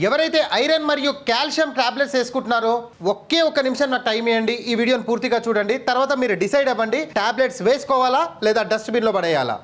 ఎవరైతే ఐరన్ మరియు calcium tablets వేసుకుంటున్నారో ఒకే ఒక్క నిమిషం నాకు టైం ఇవ్వండి. ఈ వీడియోని పూర్తిగా చూడండి. తర్వాత మీరు డిసైడ్ అవ్వండి. టాబ్లెట్స్ వేసుకోవాలా లేదా డస్ట్బిన్లో పడేయాలా?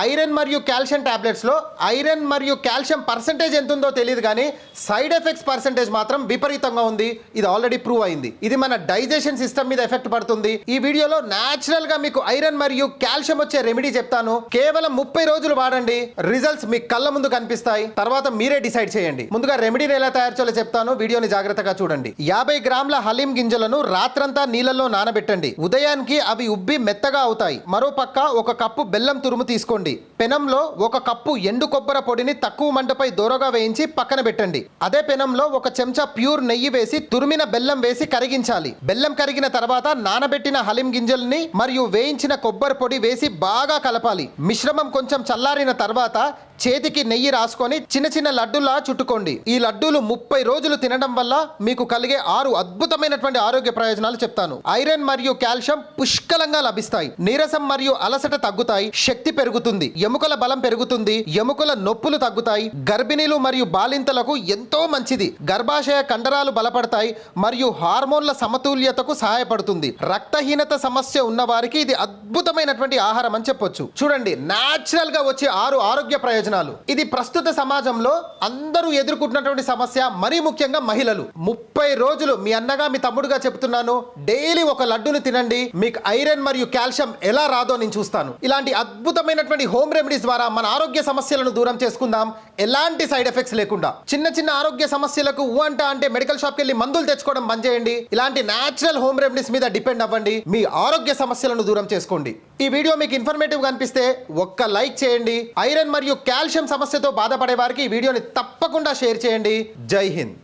ఐరన్ మరియు కాల్షియం టాబ్లెట్స్లో ఐరన్ మరియు కాల్షియం పర్సంటేజ్ ఎంత ఉందో తెలియదు కానీ సైడ్ ఎఫెక్ట్స్ పర్సంటేజ్ మాత్రం విపరీతంగా ఉంది. ఇది ఆల్రెడీ ప్రూవ్ అయింది. ఇది మన డైజెషన్ సిస్టమ్ మీద ఎఫెక్ట్ పడుతుంది. ఈ వీడియోలో న్యాచురల్గా మీకు ఐరన్ మరియు కాల్షియం వచ్చే రెమెడీ చెప్తాను. కేవలం ముప్పై రోజులు వాడండి. రిజల్ట్స్ మీ కళ్ళ ముందు కనిపిస్తాయి. తర్వాత మీరే డిసైడ్ చేయండి. ముందుగా రెమెడీని ఎలా తయారు చేయాలో చెప్తాను. వీడియోని జాగ్రత్తగా చూడండి. యాభై గ్రాముల హలీం గింజలను రాత్రంతా నీళ్ళలో నానబెట్టండి. ఉదయానికి అవి ఉబ్బి మెత్తగా అవుతాయి. మరో పక్క ఒక కప్పు బెల్లం తురుము తీసుకోండి. పెనంలో ఒక కప్పు ఎండు కొబ్బరి పొడిని తక్కువ మంటపై దూరగా వేయించి పక్కన పెట్టండి. అదే పెనంలో ఒక చెంచా ప్యూర్ నెయ్యి వేసి తురిమిన బెల్లం వేసి కరిగించాలి. బెల్లం కరిగిన తర్వాత నానబెట్టిన హలిం గింజల్ని మరియు వేయించిన కొబ్బరి పొడి వేసి బాగా కలపాలి. మిశ్రమం కొంచెం చల్లారిన తర్వాత చేతికి నెయ్యి రాసుకొని చిన్న చిన్న లడ్డులా చుట్టుకోండి. ఈ లడ్డూలు ముప్పై రోజులు తినడం వల్ల మీకు కలిగే ఆరు అద్భుతమైనటువంటి ఆరోగ్య ప్రయోజనాలు చెప్తాను. ఐరన్ మరియు కాల్షియం పుష్కలంగా లభిస్తాయి. నీరసం మరియు అలసట తగ్గుతాయి. శక్తి పెరుగుతుంది. ఎముకల బలం పెరుగుతుంది. ఎముకల నొప్పులు తగ్గుతాయి. గర్భిణీలు మరియు బాలింతలకు ఎంతో మంచిది. గర్భాశయ కండరాలు బలపడతాయి మరియు హార్మోన్ల సమతుల్యతకు సహాయపడుతుంది. రక్తహీనత సమస్య ఉన్న వారికి ఇది అద్భుతమైనటువంటి ఆహారం అని చెప్పొచ్చు. చూడండి న్యాచురల్గా వచ్చే ఆరు ఆరోగ్య ప్రయోజనాలు. ఇది ప్రస్తుత సమాజంలో అందరూ ఎదుర్కొంటున్నటువంటి సమస్య మరీ ముఖ్యంగా మహిళలు. ముప్పై రోజులు మీ అన్నగా మీ తమ్ముడుగా చెప్తున్నాను. డైలీ ఒక లడ్డును తినండి. మీకు ఐరన్ మరియు కాల్షియం ఎలా రాదో నేను చూస్తాను. ఇలాంటి అద్భుతమైనటువంటి హోమ్ రెమెడీస్ ద్వారా మన ఆరోగ్య సమస్యలను దూరం చేసుకుందాం. ఎలాంటి సైడ్ ఎఫెక్ట్స్ లేకుండా. చిన్న చిన్న ఆరోగ్య సమస్యలకు ఊ అంట అంటే మెడికల్ షాప్కి వెళ్ళి మందులు తెచ్చుకోవడం బంద్ చేయండి. ఇలాంటి న్యాచురల్ హోమ్ రెమెడీస్ మీద డిపెండ్ అవ్వండి. మీ ఆరోగ్య సమస్యలను దూరం చేసుకోండి. ఈ వీడియో మీకు ఇన్ఫర్మేటివ్గా అనిపిస్తే ఒక్క లైక్ చేయండి. ఐరన్ మరియు కాల్షియం సమస్యతో బాధపడే వారికి ఈ వీడియోని తప్పకుండా షేర్ చేయండి. జై హింద్.